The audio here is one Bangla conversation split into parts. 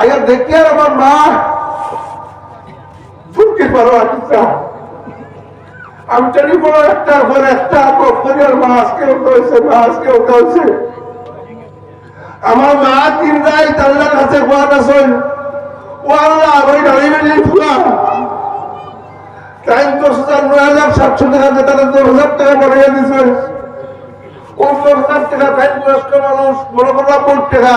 আগে দেখি আর আমার মা। ফুটকে পারো একটা আমি টেলিফোন একটার পর একটা করিয়ার মা আজকে ওটা হয়েছে মা আজকে ওটা হয়েছে আমার মা তিন রায় তাল্লার কাছে কোয়ার আসল। ও আল্লাহ ওই ডালি বেরিয়ে ফুলা। টাইম দশ হাজার, নয় হাজার, সাতশো টাকা যে তাদের দশ হাজার টাকা বাড়িয়ে দিছে। দশ হাজার টাকা টাইম বয়স্ক মানুষ, বড় বড় টাকা।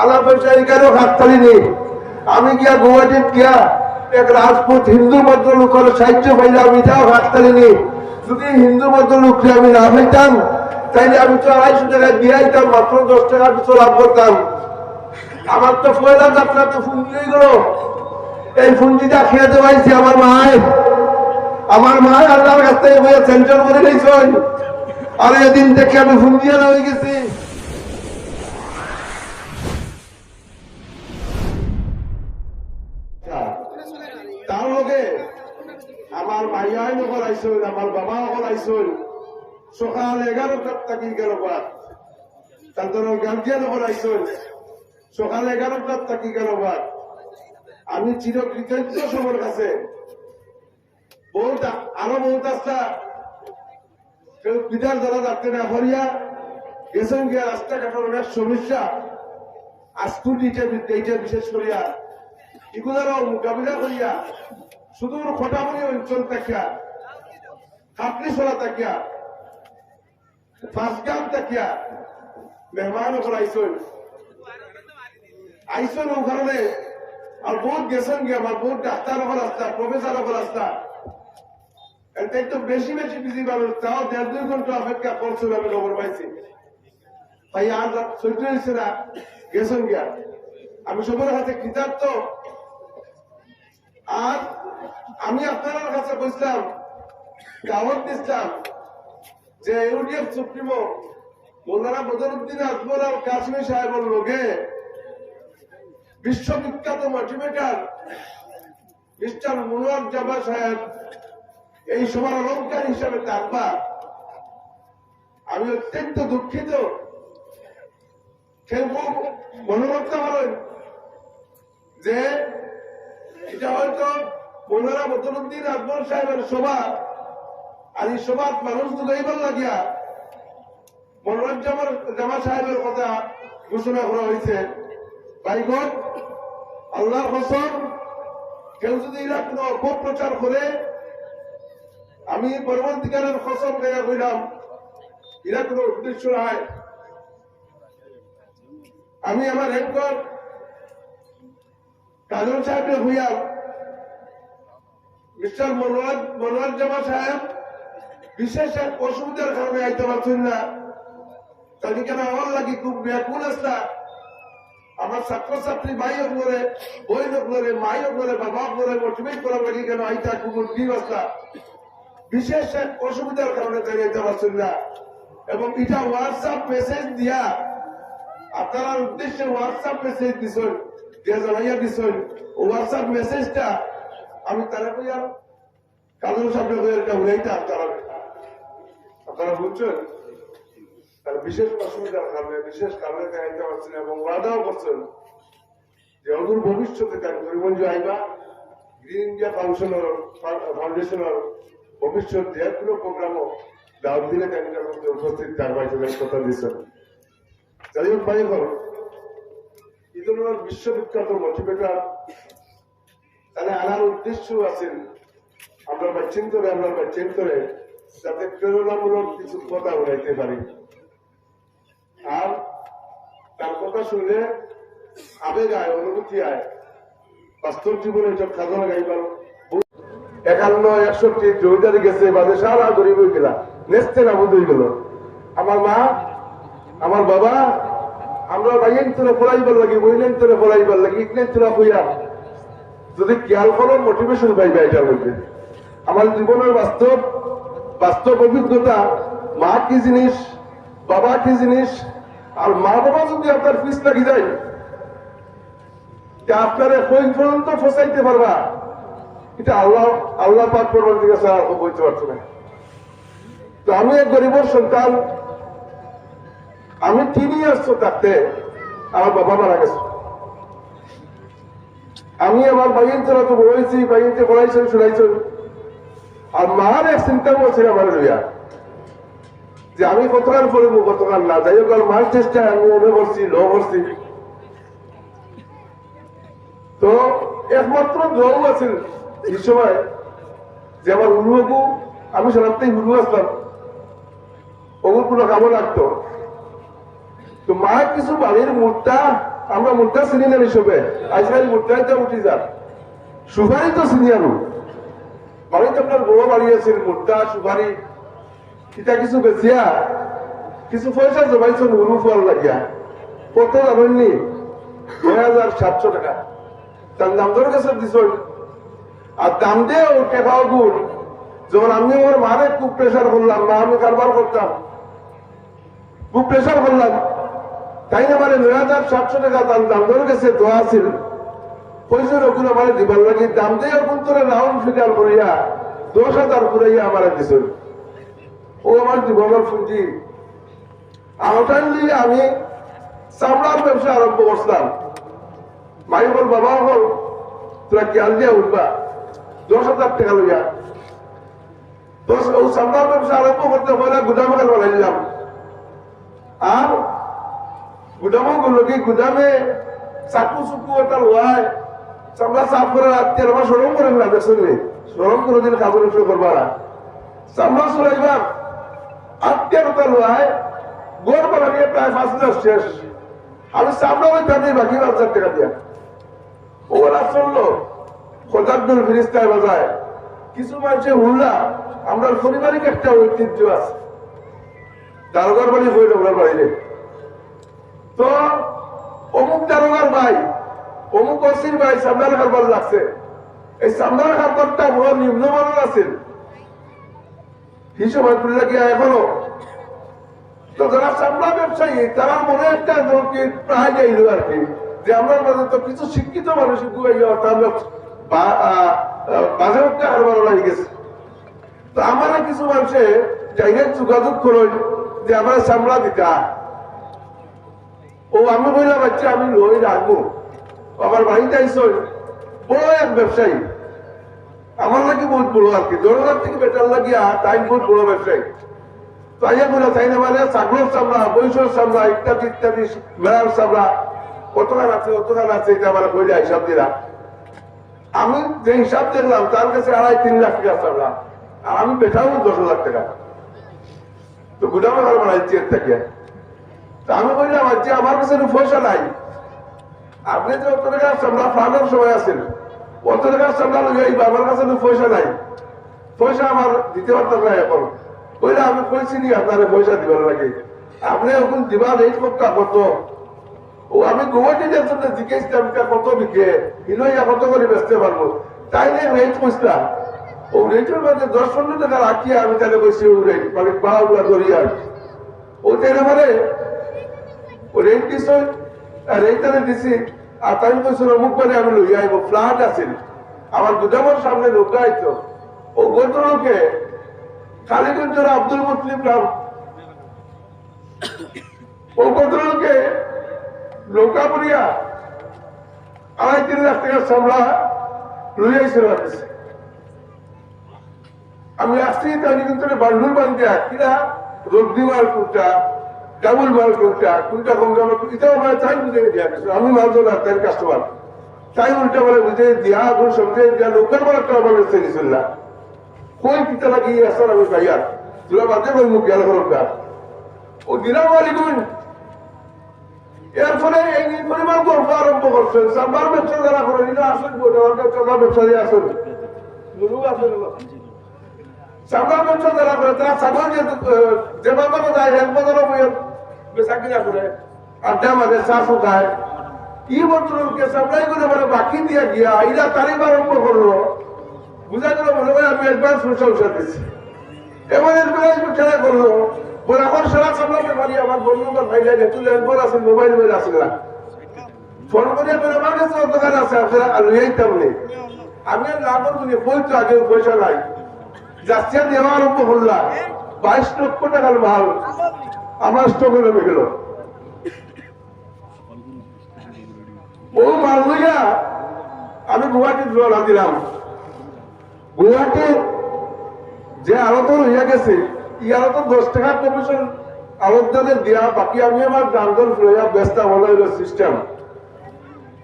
আলা পয়সা এখানেও হাততালি নেই আমি গিয়া গুয়াহাটির গিয়া এক রাজপুত হিন্দু ভদ্র লোকের সাহায্য পাইলাম এটাও হাততালি নেই যদি হিন্দু ভদ্র লোককে আমি না পাইতাম, তাইলে আমি তো আড়াইশো টাকা দিয়ে আইতাম মাত্র দশ টাকা কিছু লাভ করতাম। আমার তো পয়লা যাত্রা তো ফোন দিয়ে গেল। এই ফুন্ডিটা খেয়ে দেওয়াইছি আমার মায়। আমার মা আল্লাহর কাছ থেকে বইয়া সেন্টার করে গেছেন আর এদিন দেখে আমি ফোন দিয়ে হয়ে গেছি। লগে আমার নকল আইসল আমার বাবা আইসল সকাল এগারোটার থাকি গেল বাদ তারপর গার্জিয়ান আইসল সকাল এগারোটার থাকি গেল আমি চির কৃতজ্ঞ সবার কাছে। বহুত আরও বহুত কেউ বিদার দ্বারা যাচ্ছে না, হরিয়া। গেছেন গিয়া রাস্তাঘাটের অনেক সমস্যা। আস্তুর এইটা বিশেষ করিয়া। এগুলারও মোকাবিলা করিয়া। সুদূর খোটামনি অঞ্চল থাকিয়া খাপলি সরা থাকিয়া ফাঁসগাম থাকিয়া মেহমান ওপর আইসন আইসন ও কারণে আর বহুত গেছেন গিয়া, আমার বহুত ডাক্তার ওপর আসতা প্রফেসর ওপর আসতা তো বেশি বেশি বিজি মানুষ, তাও দেড় দুই ঘণ্টা অপেক্ষা করছিল আমি খবর পাইছি। ভাই আর সহ্য হয়েছে না, গেছেন গিয়া। আমি সবার কাছে কৃতার্থ আর আমি আপনার কাছে বুঝলাম দাওয়াত দিচ্ছিলাম যে ইউডিএফ সুপ্রিমো মোল্লারা বদরুদ্দিন আকবর আর কাশ্মীর সাহেবের লোকে বিশ্ববিখ্যাত মোটিভেটার মিস্টার মুনোয়ার জামা সাহেব এই সবার অলঙ্কার হিসাবে থাকবা আমি অত্যন্ত দুঃখিত। কেউ মনে করতে পারেন যে এটা হয়তো মোলারা বদরুদ্দিন আকবর সাহেবের সভা। আর এই সভাত মানুষ দুগাইবার লাগিয়া মনোরঞ্জ জামা সাহেবের কথা ঘোষণা করা হয়েছে বাইগণ আল্লাহর কসম, কেউ যদি এরা কোনো অপপ্রচার করে, আমি পরবর্তীকালের কসম গায়া কইলাম? এরা কোনো উদ্দেশ্য নাই। আমি আমার রেকর্ড কাজল সাহেবকে হইয়াম মিস্টার মনোয়ার মনোয়ার জামা সাহেব, বিশেষ এক অসুবিধার কারণে আইতে পারছেন না। তাই কেন আমার লাগি খুব ব্যাকুল আসলা আমার ছাত্রছাত্রী ভাই করে বই করে মাই করে বাবা করে মোটিভেট করার লাগি কেন আইতা খুব কি আসলা বিশেষ এক অসুবিধার কারণে তাই আইতে পারছেন না। এবং এটা হোয়াটসঅ্যাপ মেসেজ দিয়া আপনার উদ্দেশ্যে হোয়াটসঅ্যাপ মেসেজ দিছেন, দিয়া জানাইয়া দিছেন। হোয়াটসঅ্যাপ মেসেজটা আমি তারা কইয়া কাজল সামনে হয়ে একটা উড়াইতে আপনারা আপনারা বুঝছেন? তার বিশেষ অসুবিধার কারণে, বিশেষ কারণে দেখাইতে পারছেন এবং ওয়াদাও করছেন যে অদূর ভবিষ্যতে তার করিমগঞ্জ আইবা গ্রিন ইন্ডিয়া ফাউন্ডেশনের ফাউন্ডেশনের ভবিষ্যৎ যে কোনো প্রোগ্রামও দাওয়াত দিলে ক্যান্ডিডেট মধ্যে উপস্থিত থাকবা হিসেবে কথা দিচ্ছেন যাই হোক, ভাই হল ধরনের বিশ্ববিখ্যাত মোটিভেটার তাহলে আনার উদ্দেশ্য আছেন আমরা বাচ্চেন করে আমরা বাচ্চেন করে যাতে প্রেরণামূলক কিছু কথা উড়াইতে পারি। আর তার কথা শুনলে আবেগ আয়, অনুভূতি আয়। বাস্তব জীবনে সব খাজনা গাইবার একান্ন, একষট্টি জমিদারি গেছে, বাদে সারা গরিব হয়ে গেলা, নেস্তে নাবুদ হয়ে গেল। আমার মা, আমার বাবা, আমরা বাইন তোরা পড়াইবার লাগি বইলেন তোরা পড়াইবার লাগি ইকলেন তোরা হইয়া যদি খেয়াল করো মোটিভেশন পাইবে এটার মধ্যে। আমার জীবনের বাস্তব বাস্তব অভিজ্ঞতা, মা কি জিনিস, বাবা কি জিনিস, আর মা বাবা যদি আপনার পিস লাগি যায় পর্যন্ত ফসাইতে পারবা। এটা আল্লাহ আল্লাহ পাক করবার দিকে বলতে পারছ না। তো আমি এক গরিবের সন্তান, আমি তিন ইয়ার্স থাকতে আমার বাবা মারা গেছে। আমি আমার বাইন তো বলেছি বাইনকে পড়াইছেন শুনাইছেন। আর মার এক চিন্তা করছে আমার লইয়া, যে আমি কতকাল পড়িব, কতকাল না। যাই হোক মার চেষ্টা আমি এনে বলছি ল বলছি তো একমাত্র দোয়াও আছিল এই সময়, যে আমার বাবু আমি সারাতেই হুলু আসলাম। ওগুলো কোনো কামো লাগতো। তো মা কিছু বাড়ির মূর্তা আমরা মূর্তা চিনি না হিসেবে, আজকাল মূর্তায় তো উঠি যান সুপারি তো চিনি আনো বাড়িতে আপনার বড় বাড়ি আছে মূর্তা সুপারি, এটা কিছু বেচিয়া, কিছু পয়সা জমাইছেন উরু ফল লাগিয়া। কত জানেননি দুই হাজার সাতশো টাকা। তার দাম ধরে গেছে দিছ আর দাম দিয়ে ও টেকাও গুণ। যখন আমি আমার মারে খুব প্রেশার করলাম, মা, আমি কারবার করতাম। খুব প্রেশার করলাম। তাই মানে নয় হাজার সাতশো টাকা তার দাম ধরে গেছে, দোয়া আছিল পয়সা রকুন আমার দিবার লাগি, দাম দিয়ে রকুন তোরা রাউন্ড ফিগার করিয়া দশ হাজার করাইয়া আমার দিছিল ও আমার জীবনের পুঁজি আউটার নিয়ে আমি চামড়ার ব্যবসা আরম্ভ করছিলাম। মাই বল বাবা হল তোরা খেয়াল দিয়া উঠবা। দশ হাজার টাকা লইয়া। দশ, ও চামড়ার ব্যবসা আরম্ভ করতে হলে গুদামে বানাই দিলাম আর গুদামও গুলো কি গুদামে চাকু চুকু এটা লোয়ায় চামড়া সাফ করে রাত্রি আমার সরম করেন না দেখছেন সরম করে দিন কাপড় ব্যবসা করবা চামড়া চলাইবার আত্মীয় কথা লোয়ায় গোড় বানিয়ে প্রায় পাঁচ হাজার শেষ। আমি চামড়া ওই তাদের বাকি পাঁচ হাজার টাকা দিয়া। ওরা চলল খোদাব্দুল ফিরিস্তায় বাজায় কিছু মানুষের হুল্লা, আমরা পারিবারিক একটা ঐতিহ্য আছে। দারোগার বাড়ি হইল ওনার বাড়িতে তো অমুক দারোগার ভাই, অমুক অসির ভাই সামনার খাবার লাগছে। এই সামনার খাবারটা বড় নিম্নমানের আছে হিসেব খুলে গিয়া এখনও? তো যারা চামড়া ব্যবসায়ী, তারা মনে একটা কি প্রায় যাইল আর কি, যে আমরা মাঝে তো কিছু শিক্ষিত মানুষ বাজার হারবার লাগে গেছে। তো আমার কিছু মানুষে জায়গায় যোগাযোগ করল যে আমরা চামড়া দিতা ও আমি বললাম বাচ্চা আমি লই রাখব। আমার বাড়িতে আইসল বড় এক ব্যবসায়ী। আমার লাগে বহুত বড় আর কি, জনগণ থেকে বেটার লাগিয়া তাই বহুত বড় ব্যবসায়ী। তাইয়া বলে না মানে ছাগলের চামড়া বৈশর ইত্যাদি হিসাব আমি হিসাব দেখলাম, তার কাছে আড়াই, তিন লাখ আর আমি বেটাও দশ লাখ টাকা। তো গুদামে বানাইছি এর থেকে। আমি বললাম যে আমার কাছে পয়সা নাই। আপনি যে অত টাকা চামড়া ফার্মের সময় আছেন, অত টাকা চামড়া লইয়া আমার কাছে পয়সা নাই। পয়সা আমার দিতে পারতাম না এখন। বললে আমি কইছি নি, আপনার পয়সা দিবার লাগে। আপনি এখন দিবার এই কত কত? ও, আমি গুয়াহাটি যাচ্ছেন জিজ্ঞেসলাম কত বিকে হিলইয়া কত করে বেচতে পারব? তাই নিয়ে রেট কইছিলাম ও রেটের মধ্যে দশ পনেরো টাকা রাখিয়া আমি তাহলে ও রেট মানে পাড়াগুলা ধরিয়া ও তাইলে মানে ও রেট দিছ আর তাই বলছিল অমুক করে আমি লইয়া আইব। ফ্ল্যাট আছে। আমার গুদামের সামনে লোক আইতো ও ভদ্রলোকে কালীগঞ্জের আব্দুল মুসলিম রাম ও নৌকা আড়াই তিন লাখ টাকার সামলা লইয়াইছিল আমি আসছি তাহলে কিন্তু বান্ধুর বান্ধিয়া কিনা রদ্দি মাল কোনটা ডাবল মাল কোনটা? কোনটা কম দাম এটাও আমার তাই বুঝে দিয়া আমি মালতো না তার কাস্টমার তাই উল্টা বলে বুঝে দিয়া এখন সঙ্গে দিয়া, লোকের বলে একটা গেছিল না কই কিতা লাগি, আসার আমি ভাইয়া তোরা বাদে কই মুখ গেল করো ও দিলাম আলিকুন এর ফলে এই পরিমাণ গল্প আরম্ভ করছেন। সাম্বার ব্যবসা যারা করে নিলে আসেন ব্যবসা ব্যবসা দিয়ে আসেন। সাম্বার ব্যবসা যারা করে তারা ছাগল যে বাজারে যায় বইয়ের বেচা কিনা করে আড্ডা মারে চা খায় ই ভদ্রলোককে সাপ্লাই করে মানে বাকি দিয়ে গিয়া ইরা তারিখ আরম্ভ করল। বুঝা গেল মনে হয় আমি অ্যাডভান্স প্রশংসা দিচ্ছি এবার অ্যাডভান্স খেলা করল। বলে এখন সারা সামলাতে পারি, আমার বন্ধু আমার ভাই লাগে তুই একবার আছে মোবাইল মোবাইল আসে না। ফোন করে বলে, আমার কাছে দোকান আছে, আপনারা লইয়াইতাম নেই আমি আর না করব নি, বই তো আগে পয়সা নাই। যাচ্ছে, দেওয়া আরম্ভ করলাম বাইশ লক্ষ টাকার মাল। আমার স্টকে নেমে গেল ও মাল লইয়া আমি গুয়াহাটির রওনা দিলাম। গুয়াহাটি যে আরত হইয়া গেছে ই আরত দশ টাকা কমিশন আরতদের দিয়া বাকি আমি আমার লইয়া ব্যস্ত হলো সিস্টেম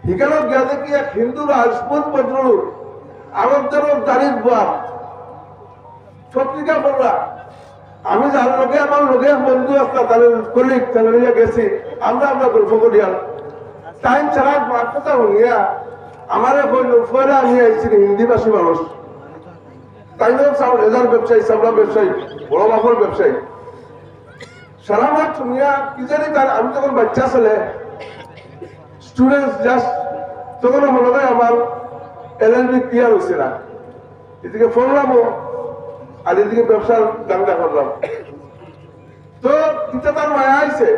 সেখানে গেছে কি এক হিন্দু রাজপুত পত্র আরতদের দাঁড়িয়ে বাপ পত্রিকা পড়লা আমি যার লোকে আমার লোকে বন্ধু আসলা তাহলে কলিগ তাহলে গেছি। আমরা আমরা গল্প করিয়া টাইম ছাড়া কথা হইয়া আমারে কইল ফলে আমি আইছি হিন্দিভাষী মানুষ। তাই সাউন্ড রেজার ব্যবসায়ী সাবলা ব্যবসায়ী, বড় বাপর ব্যবসায়ী। সারা মাঠ শুনিয়া কি জানি তার, আমি তখন বাচ্চা ছেলে স্টুডেন্ট জাস্ট তখন মনে হয় আমার এল এল বি ক্লিয়ার হয়েছে না। এদিকে পড়লামও আর এদিকে ব্যবসার দাঙ্গা করলাম। তো কিতা তার মায়া আইছে?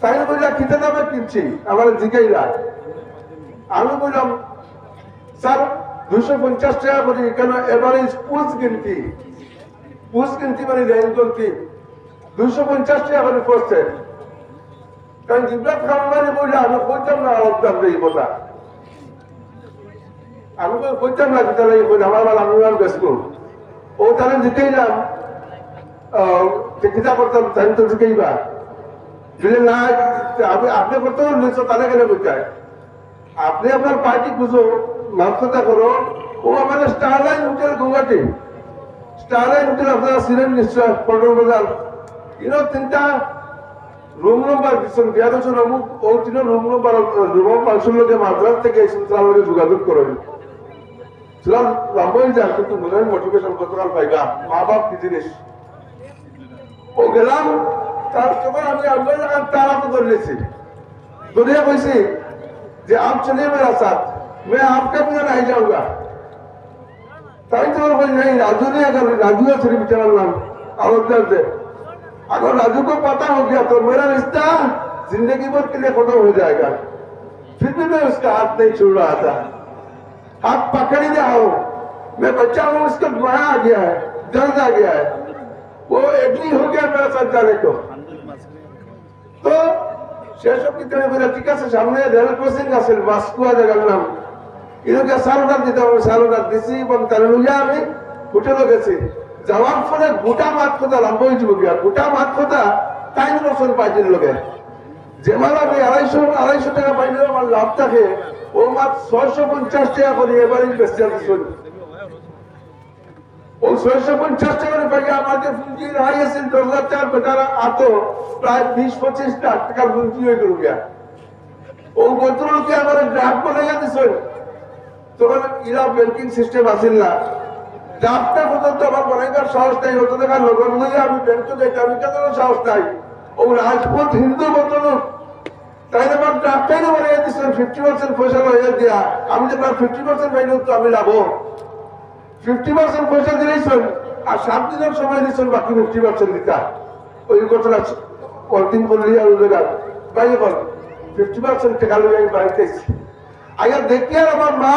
তাই বললাম কিতা দামে কিনছি? আমার জিগাইলা আমি বললাম, স্যার দুশো পঞ্চাশ টাকা করি, কেন এবারে পুষ কিনতি? পুষ কিনতি মানে রেঞ্জ কিনতি দুশো পঞ্চাশ টাকা করে পড়ছে। কারণ জিবরাত খামারে বললে আমি বলতাম না অবদান এই কথা। আমি বলতাম না আমার আমি আর ব্যস্ত ও তাহলে জিতেইলাম কিতা করতাম তাই তো জিতেইবা যদি না আপনি আপনি করতে নিশ্চয় তাহলে গেলে বুঝায় আপনি আপনার পার্টি খুঁজো মানসতা করো। ও আমাদের Starline hotel Guwahati Starline hotel আপনারা ছিলেন নিশ্চয় পল্টন বাজার। ইনো তিনটা রুম নম্বর দিচ্ছেন দিয়া দিচ্ছেন ও তিন রুম নম্বর রুম পাঁচশোর লোকে মাদ্রাস থেকে এসেছেন তার লগে যোগাযোগ করেন। ছিলাম লম্বাই যান কিন্তু মনে হয় মোটিভেশন গতকাল পাইবা মা বাপ কি জিনিস ও গেলাম তার তখন আমি আল্লাহ জায়গায় তারা তো ধরে নিয়েছি দুনিয়া কইছি যে आप चलिए मेरा साथ मैं आपका बिना नहीं जाऊंगा ताई तो बोल नहीं राजू ने अगर राजू है सिर्फ बेचारा नाम अवधर से अगर राजू को पता हो गया तो मेरा रिश्ता जिंदगी भर के लिए खत्म हो जाएगा फिर भी मैं उसका हाथ नहीं छोड़ रहा था हाथ पकड़ ही रहा हूं मैं बच्चा हूं उसका दुआ आ गया है दर्द आ गया है वो एग्री हो गया मेरा साथ जाने को তো সেসব কিন্তু আমি বলে ঠিক আছে সামনে রেল ক্রসিং আছে বাসকুয়া জায়গার নাম এরকম সারোটার দিতে হবে সারোটার দিছি এবং তার লইয়া আমি হোটেলে গেছি যাওয়ার ফলে গোটা মাত কথা লাম্ব হয়ে যাব গিয়া গোটা মাত কথা টাইম বছর পাইছিল লোকে যে মাল আমি আড়াইশো আড়াইশো টাকা পাইলে আমার লাভ থাকে, ও মাত ছয়শো পঞ্চাশ টাকা করে এবার ইনভেস্ট ও ছয়শো পঞ্চাশ দশ হাজার প্রায় পঁচিশ লাখ হয়ে ও ব্যাংকিং সিস্টেম পর্যন্ত আমার বানাইবার সাহস নাই আমি ব্যাংকে আমি কেন সাহস নাই? ও রাজপুত হিন্দু ভদ্রলোক তাই আমার ড্রাফটাই বানাই দিচ্ছেন ফিফটি পার্সেন্ট পয়সা লইয়া দিয়া। আমি যে ফিফটি পার্সেন্ট পাইলেও তো আমি লাভ। ফিফটি পার্সেন্ট পয়সা দিলেইছেন আর সাত দিনের সময় দিচ্ছেন বাকি ফিফটি পার্সেন্ট দিতা। ওই ঘটনা অন্তিম করলি আর জায়গা বাইরে বল ফিফটি পার্সেন্ট টাকা আমার মা।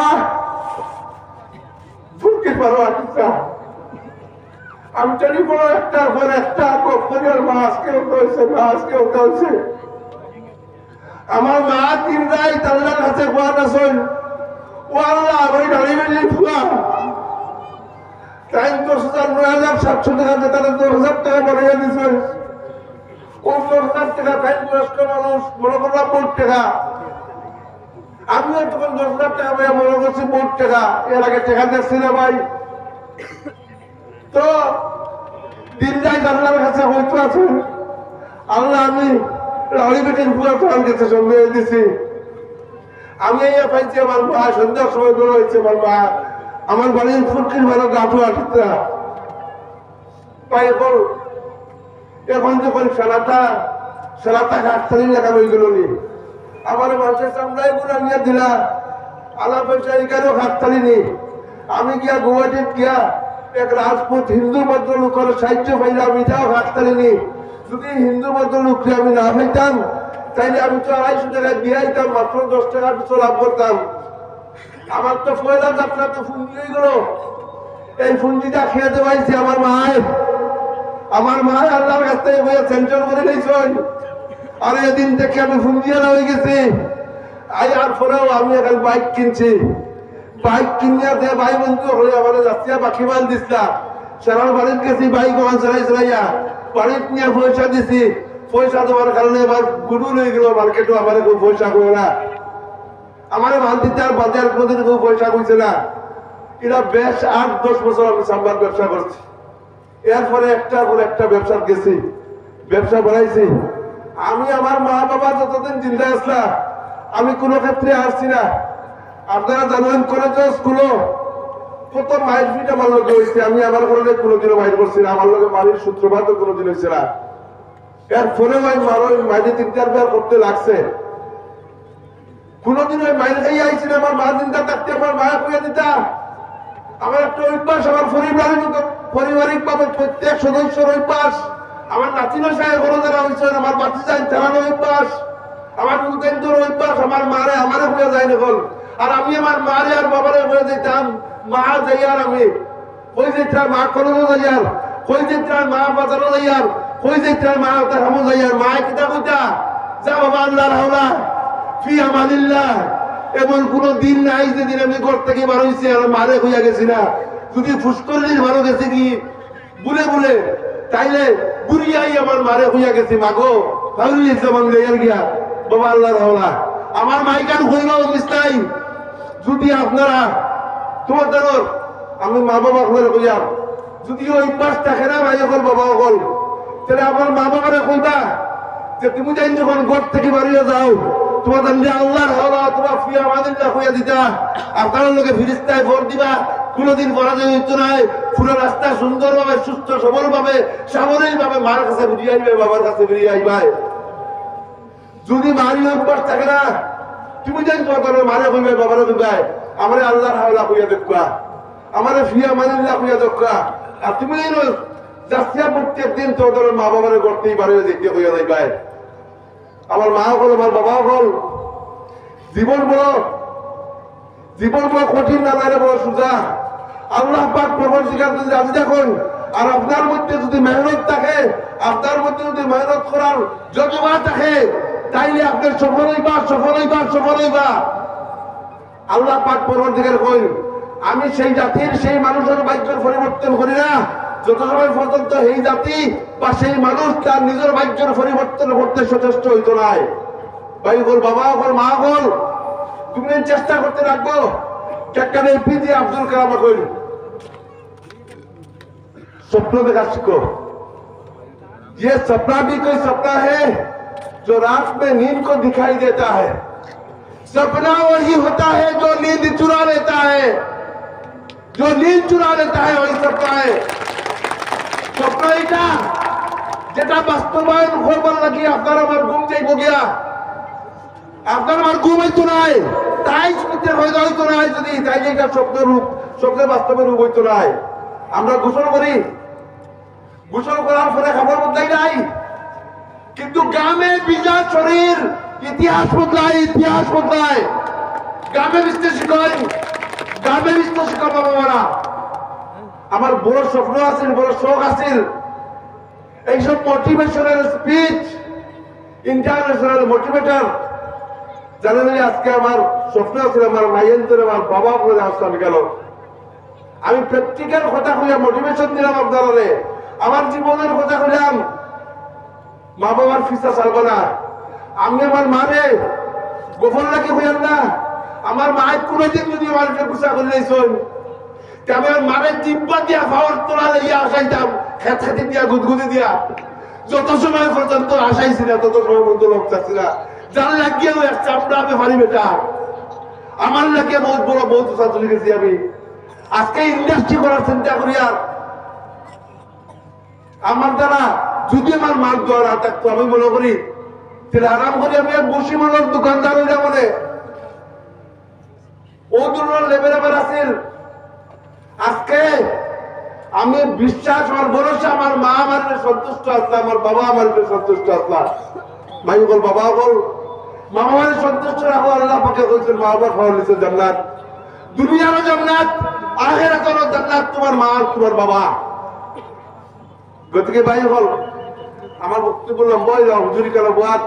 আমি টেলিফোন একটার পর একটা করিয়ার মা আজকে ওটা হয়েছে মা আজকে ওটা আমার মা তিন রায় তাল্লার কাছে কোয়া নাচন ও আল্লাহ ওই দাঁড়িয়ে বেরিয়ে ফুয়া টাইম দশ হাজার, নয় হাজার, সাতশো টাকা দিয়ে তারা দশ হাজার টাকা বাড়িয়ে দিচ্ছে ও দশ হাজার টাকা টাইম বয়স্ক মানুষ, মনে করলাম মোট টাকা। আমিও তখন দশ হাজার টাকা মনে করছি মোট টাকা। এর আগে টাকা দিচ্ছি না ভাই। তো যাই আল্লাহর কাছে হয়তো আছে। আল্লাহ আমি রাউরি বেটির পুরো তোমার কাছে সন্দেহ দিছি আমি এই পাইছি আমার মা, সন্ধ্যার সময় বেরো হয়েছে আমার মা। আমার বাড়ির ফুটকির ভালো গাঠু আসতে পাই বল এখন যখন ফেলাটা সেরা টাকা আটতালি লেখা হয়ে গেল নি আমার মানুষের চামড়াই গুণা নিয়ে দিলা। আলা পয়সা এখানেও নেই। আমি গিয়া গুয়াহাটিত গিয়া এক রাজপুত হিন্দু ভদ্র লোকের সাহায্য পাইলাম এটাও হাততালি নেই যদি হিন্দু ভদ্র লোককে আমি না পাইতাম, তাইলে আমি তো আড়াইশো টাকা দিয়ে আইতাম মাত্র দশ টাকা পিছু লাভ করতাম। আমার তো পয়লা যাত্রা তো ফুঞ্জি গেল। এই ফুঞ্জিটা খেয়ে দেওয়াইছে আমার মায়ের। আমার মা আল্লাহর কাছ থেকে বইয়া সেন্টার করে নিয়েছেন। আর এদিন থেকে আমি ফুঞ্জিয়ালা হয়ে গেছি। আর পরেও আমি এখন বাইক কিনছি। বাইক কিনিয়া দে, ভাই বন্ধু, হলে আমার রাস্তিয়া পাখি মাল দিসলা সারার বাড়ির গেছি, বাইক ওখান চালাই চালাইয়া। বাড়ির নিয়ে পয়সা দিছি। পয়সা দেওয়ার কারণে এবার গুরু হয়ে গেল মার্কেটও আমার খুব পয়সা করে না। আমার মাল দিতে আর বাজার কোনোদিন খুব পয়সা কইছে না। এরা বেশ আট দশ বছর আমি সাম্বার ব্যবসা করছি এরপরে একটা পর একটা ব্যবসা গেছি। ব্যবসা বাড়াইছি আমি আমার মা বাবা যতদিন চিন্তা আসলাম আমি কোনো ক্ষেত্রে আসছি না। আপনারা জানেন কলেজ স্কুলও প্রথম মাইল ফিট আমার লোকে হয়েছে। আমি আমার ঘরে কোনোদিনও বাইর করছি না। আমার লোকে বাড়ির সূত্রপাত কোনোদিন হয়েছে না। এরপরেও আমি মারো মাইলে তিন চারবার করতে লাগছে। কোনোদিন ওই মাইল খাই আইছি না, আমার মা চিন্তা থাকতে, আমার মায়া খুঁজে দিতাম আমার একটা অভ্যাস, আমার পরিবারের মতো, পারিবারিক ভাবে প্রত্যেক সদস্যের অভ্যাস। আমার নাতিনো সাহেব বড় যারা হয়েছে, আমার বাতি যাই তারার অভ্যাস। আমার উদ্দেন্তর অভ্যাস, আমার মারে, আমারে হয়ে যায় নকল আর আমি আমার মারে আর বাবারে হয়ে যেতাম মা যাই আর আমি। কই যেতাম, মা কলেজে যাই আর কই যেতাম, মা বাজারও যাই আর কই যেতাম, মা তার হামো যাই আর মা কিতা কইতা যা বাবা, আল্লাহর হাওলা। ফি আমানিল্লাহ এমন কোন দিন নাই যেদিন আমি ঘর থেকে বার হয়েছি আর মারে হইয়া গেছি না। যদি ফুসকরির ভালো গেছে কি? বুলে বুলে। তাইলে বুড়িয়াই আমার মারে হইয়া গেছি মাগো যেমন গিয়ার গিয়া, বাবা, আল্লাহর হাওলা। আমার মাইকান হইল মিস্তাই যদি আপনারা তোমাদের আমি মা বাবা হলে কইয়া যদি ওই পাশ থাকে না ভাই অকল বাবা হল তাহলে আমার মা বাবারে কইবা যে তুমি যাই যখন ঘর থেকে বাড়িয়ে যাও তোমাদের যে আল্লাহর হওয়া, তোমার ফিয়া আমাদের হইয়া দিতা। আপনার লোকে ফিরিস্তায় ভোট দিবা, কোনোদিন পরাজয় হইতো নাই। পুরো রাস্তা সুন্দরভাবে, সুস্থ সবল ভাবে সামরিক ভাবে মার কাছে ফিরিয়ে আইবে, বাবার কাছে ফিরিয়ে আইবাই যদি মারি অভ্যাস থাকে না তুমি যাই তোমার মারে কইবে বাবারে কইবে আমারে আল্লাহর হাওলা কইয়া দেখবা আমারে ফিয়া মানিল্লাহ কইয়া দেখবা আর তুমি যাচ্ছিয়া প্রত্যেক দিন তোদের মা বাবারে করতেই পারে দেখতে কইয়া যাইবাই আমার মা হল, আমার বাবা হল। জীবন বড় জীবন বড় কঠিন না লাগে বড় সোজা। আল্লাহ পাক প্রবল শিকার যদি রাজি দেখুন, আর আপনার মধ্যে যদি মেহনত থাকে, আপনার মধ্যে যদি মেহনত করার যোগ্যতা থাকে তাইলে আপনার সফল হইবা সফল হইবা সফল হইবা আল্লাহ পাক প্রবল শিকার কইন আমি সেই জাতির সেই মানুষের ভাগ্যের পরিবর্তন করি না যত সময় পর্যন্ত এই জাতি বা সেই মানুষ তার নিজের ভাগ্যের পরিবর্তন করতে সচেষ্ট হইতো নাই ভাই বল বাবা বল মা বল তুমি চেষ্টা করতে রাখবো কেকানে এপিজে আব্দুল কালাম কইল स्वप्न देखा सीखो ये सपना भी कोई सपना है जो रात में नींद को दिखाई देता है सपना वही होता है जो नींद चुरा लेता है जो नींद चुरा लेता है वही सपना है স্বপ্ন এটা যেটা বাস্তবায়ন করবার লাগি আপনার আমার ঘুম যাইব গিয়া আপনার আমার ঘুম হইতো নাই তাই শুনতে হয়তো হইতো নাই যদি তাই এটা স্বপ্ন রূপ স্বপ্নের বাস্তবের রূপ হইতো নাই আমরা গোসল করি গোসল করার পরে খাবার বদলাই নাই কিন্তু গ্রামে বিজা শরীর ইতিহাস বদলায় ইতিহাস বদলায়। গ্রামে বিশ্লেষণ গ্রামে বিশ্লেষণ করব বাবারা আমার বড় স্বপ্ন আছে বড় শখ আছে এইসব মোটিভেশনাল স্পিচ ইন্টারন্যাশনাল মোটিভেটর জানেন আজকে আমার স্বপ্ন আছে আমার মাইয়েন্দ্র আমার বাবা বলে আসলাম গেল। আমি প্র্যাকটিক্যাল কথা কইয়া মোটিভেশন দিলাম আপনারা আমার জীবনের কথা কইলাম মা বাবার ফিসা চালবো না। আমি আমার মারে, গোপন লাগে হইয়ান না। আমার মায়ের কোনোদিন যদি আমার গুছা করে দিয়েছেন আমি আমার মারের জিব্বা দিয়া পাওয়ার তোলা লইয়া আসাইতাম, খেত খেতে দিয়া, গুদগুদি দিয়া। যত সময় পর্যন্ত আসাইছি না, তত সময় পর্যন্ত লোক চাচ্ছি না। যার লাগিয়ে এক চামড়া আমি পারি বেটা। আমার লাগিয়ে বহুত বড় বহুত ছাত্র লিখেছি আমি। আজকে ইন্ডাস্ট্রি করার চিন্তা করি আর আমার দ্বারা যদি আমার মাল মার দেওয়ার থাকতো, আমি মনে করি, তাহলে আরাম করে আমি এক বসি মানুষ দোকানদার হইলা মনে ও ধরনের লেভেল এবার আসিল আজকে আমি বিশ্বাস আমার ভরসা, আমার মা আমার সন্তুষ্ট আসলাম আমার বাবা আমার সন্তুষ্ট আসলাম ভাই বল, বাবা বল। মামা মানে সন্তুষ্ট রাখো, আল্লাহ পাকে বলছেন, মা বাবা খাওয়া নিচ্ছে জান্নাত। দুনিয়ারও জান্নাত, আখেরাতেরও জান্নাত, তোমার মা আর তোমার বাবা। গতিকে ভাই বল আমার বক্তব্য লম্বা হয়ে যাও হুজুরি কেন বাদ।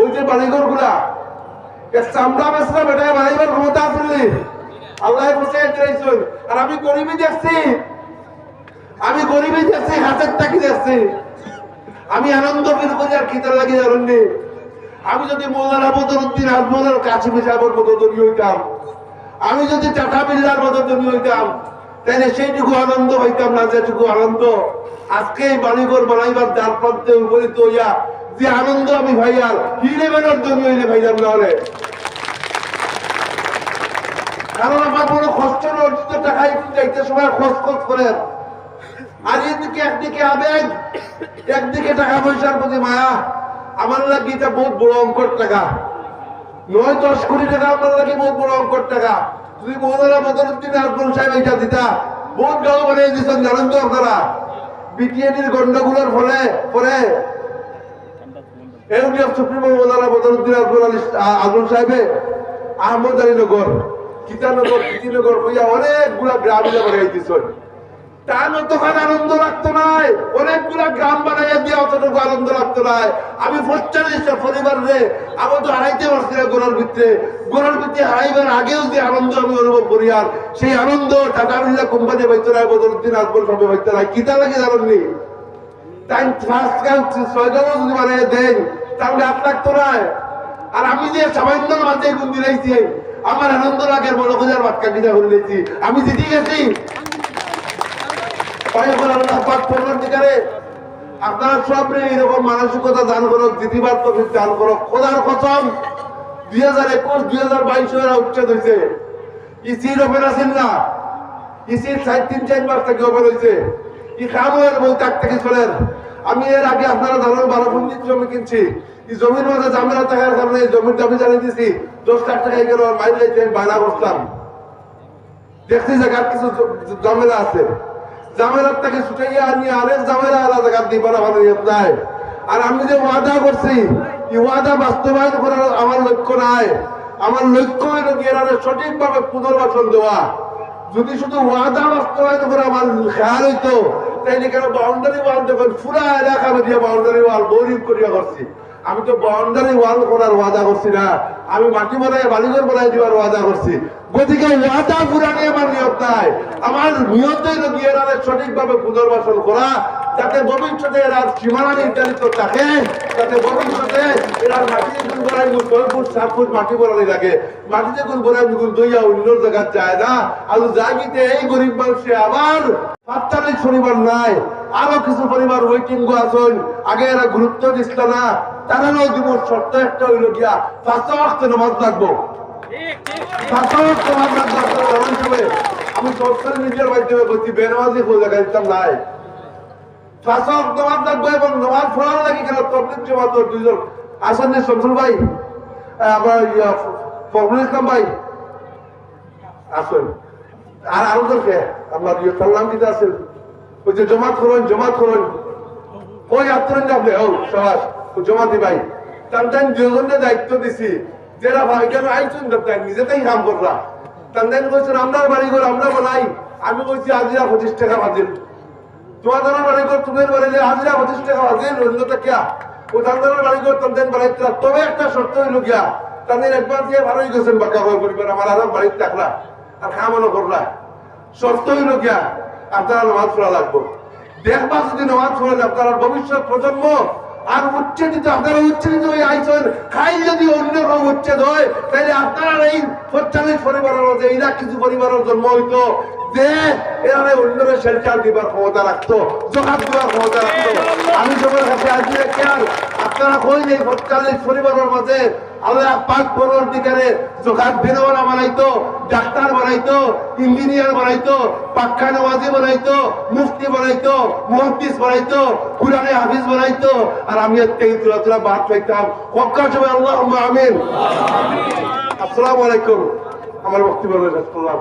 ওই যে বাড়িঘরগুলা চামড়া বেসলাম এটা বাড়াইবার ক্ষমতা আসলে আল্লাহ বসে দিয়েছেন আর আমি গরিবই দেখছি। আমি গরিবই দেখছি, হাতের টাকি দেখছি। আমি আনন্দ ফিল করি আর খিতার লাগি জানেননি আমি যদি মোল্লারা বদরুদ্দিন আজমলের কাছে সাহেবের মতো দলীয় হইতাম? আমি যদি টাটা বিল্লার মতো দলীয় হইতাম তাহলে সেইটুকু আনন্দ হইতাম না, যেটুকু আনন্দ আজকে এই বাড়িঘর বানাইবার দ্বার প্রান্তে উপনীত হইয়া, যে আনন্দ আমি ভাইয়ার হিলেবেনের জন্য হইলে ভাইজাম না হলে। কারণ আমার বড় কষ্ট অর্জিত টাকা যাইতে সময় খোঁজ খোঁজ করেন। আর এদিকে একদিকে আবেগ, একদিকে টাকা পয়সার প্রতি মায়া। আমার লাগে এটা বহুত বড় অঙ্কর টাকা। নয় দশ কোটি টাকা আমার লাগে বহুত বড় অঙ্কর টাকা। যদি মৌলানা বদরুদ্দিন আকবর সাহেব এটা দিতা। বহুত গাঁও বানিয়ে দিচ্ছেন জানেন তো আপনারা? বিটিএডির গন্ডগুলোর ফলে পরে এউনিয়ন সুপ্রিমো মৌলানা বদরুদ্দিন আকবর আলী আজমল সাহেবে। আহমদ আলী নগর গীতানগর গীতিনগর হইয়া অনেকগুলা গ্রামীণ বানাই দিচ্ছেন তার তখন আনন্দ লাগতো নাই। অনেকগুলা গ্রাম বানাইয়া দিয়ে অতটুকু আনন্দ লাগতো নাই। আমি পরিবার রে। আমার তো হারাইতে পারছি না গোড়ার ভিতরে। গোড়ার ভিতরে হারাইবার আগেও যে আনন্দ আমি অনুভব করি আর, সেই আনন্দ টাটা বিল্লা কোম্পানি বাইতে নাই, বদরুদ্দিন আকবর সবে বাইতে নাই। কিতা লাগে তাই ফার্স্ট যদি বানাই দেন, তাহলে আট লাগতো নাই। আর আমি যে সামান্য মাঝে দিলাইছি আমার আনন্দ লাগে বড় খোঁজার বাক্কা কিনা করলেছি আমি জিতে গেছি আপনারা সব এরকম মানসিকতা দান করো দিদিবার তো দান করো খোদার কসম দুই হাজার একুশ দুই হাজার বাইশ এরা উচ্ছেদ হয়েছে ইসির ওপেন আছেন না ইসির সাড়ে তিন চার মাস থেকে ওপেন হয়েছে ই খামের বই তাক থেকে চলেন আমি এর আগে আপনারা ধরেন বারো পঞ্চিশ জমি কিনছি এই জমির মধ্যে জামেলা থাকার কারণে এই জমির দামি জানিয়ে দিছি দশ লাখ টাকায় গেল আমি বায়না করতাম দেখছি জায়গার কিছু ঝামেলা আছে জামেলার থেকে ছুটাইয়া আনি আরেক জামেলা আলাদা জায়গা দিবার আমার নিয়ম নাই। আর আমি যে ওয়াদা করছি, এই ওয়াদা বাস্তবায়ন করার আমার লক্ষ্য নাই। আমার লক্ষ্য হলো গিয়ে সঠিকভাবে পুনর্বাসন দেওয়া। যদি শুধু ওয়াদা বাস্তবায়ন করে আমার খেয়াল হইতো, তাইলে কেন বাউন্ডারি ওয়াল দেখুন পুরা এলাকা দিয়ে বাউন্ডারি ওয়াল বোরিং করিয়া করছি? আমি তো বাউন্ডারি ওয়াল করার ওয়াদা করছি না। আমি মাটি বানাই বালিঘর বানাই দিবার ওয়াদা করছি। গতিকে ওয়াদা পুরানি আমার নিয়ত নাই। আমার নিয়তে গিয়ে সঠিকভাবে পুনর্বাসন করা, যাতে ভবিষ্যতে এরা সীমানা নির্ধারিত থাকে, যাতে ভবিষ্যতে এরা মাটি গুণ গুণ ছয় ফুট সাত ফুট মাটি বড়ানি লাগে। মাটিতে গুণ বড়াই গুণ দইয়া অন্য জায়গায় যায় না। আর জাগিতে এই গরিব মানুষে আবার পাঁচতাল্লিশ পরিবার নাই, আরও কিছু পরিবার ওয়েটিং গো আছেন। আগে এরা গুরুত্ব দিছিল না তারাও দিব শর্ত একটা হইল গিয়া পাঁচ নামাজ লাগবো। আমি নিজের মাধ্যমে বলছি বেনামাজি খুঁজে দেখা দিতাম নাই। ওয়াক্ত নামাজ লাগবো এবং নামাজ পড়ানো লাগি কেন? তবলিক জমাত দুইজন। আসেন নি শমসুল ভাই আবার ফখরুল ইসলাম ভাই। আসেন। আর আরও দরকে আপনার ইয়ে সাল্লাম দিতে আছেন ওই যে জমাত করুন জমাত করুন। ওই আত্মরণ যাবে ও সবাস ও জমাতি ভাই। তার দুজনের দায়িত্ব দিছি। যারা ভাই কেন আইসুন তাই নিজেতেই করলা তার তাই কইছেন আমরা বাড়ি করে আমরা বানাই। আমি কইছি আজিরা পঁচিশ টাকা বাজিল। তোমাদের বাড়ি ঘর তুমি বাড়িলে হাজিরা পঁচিশ টাকা বাজিল অন্যটা কিয়া ও তাদের বাড়ি ঘর তাদের বাড়িতে তবে একটা শর্ত হইল গিয়া তাদের একবার দিয়ে ভালোই গেছেন বাঁকা হয়ে পরিবার আমার আরও বাড়িতে থাকলা আর খামানো করলা শর্ত হইল গিয়া, আপনারা নামাজ পড়া লাগবো। দেখবা যদি নামাজ পড়েন আপনারা ভবিষ্যৎ প্রজন্ম আর উচ্ছেদিত, আপনারা উচ্ছেদিত হয়ে আইসেন। খাই যদি অন্য রকম উচ্ছেদ হয়, তাহলে আপনারা এই পঁয়তাল্লিশ পরিবারের মধ্যে এরা কিছু পরিবারের জন্ম হইতো আমি সবার কাছে আপনারা কই যে পঁয়তাল্লিশ পরিবারের মাঝে আল্লাহ পাক পরবর্তীকালে জোকাত বেরোয়ানা বানাইতো, ডাক্তার বানাইতো, ইঞ্জিনিয়ার বানাইতো, পাক্কা নওয়াজি বানাইতো, মুফতি বানাইতো মহাদিস বানাইতো, কুরআনে হাফিজ বানাইতো। আর আমি এর তুলা তুলা বাদ পাইতাম। হকার সবাই আল্লাহ আমিন। আসসালামু আলাইকুম। আমার বক্তব্য শেষ করলাম।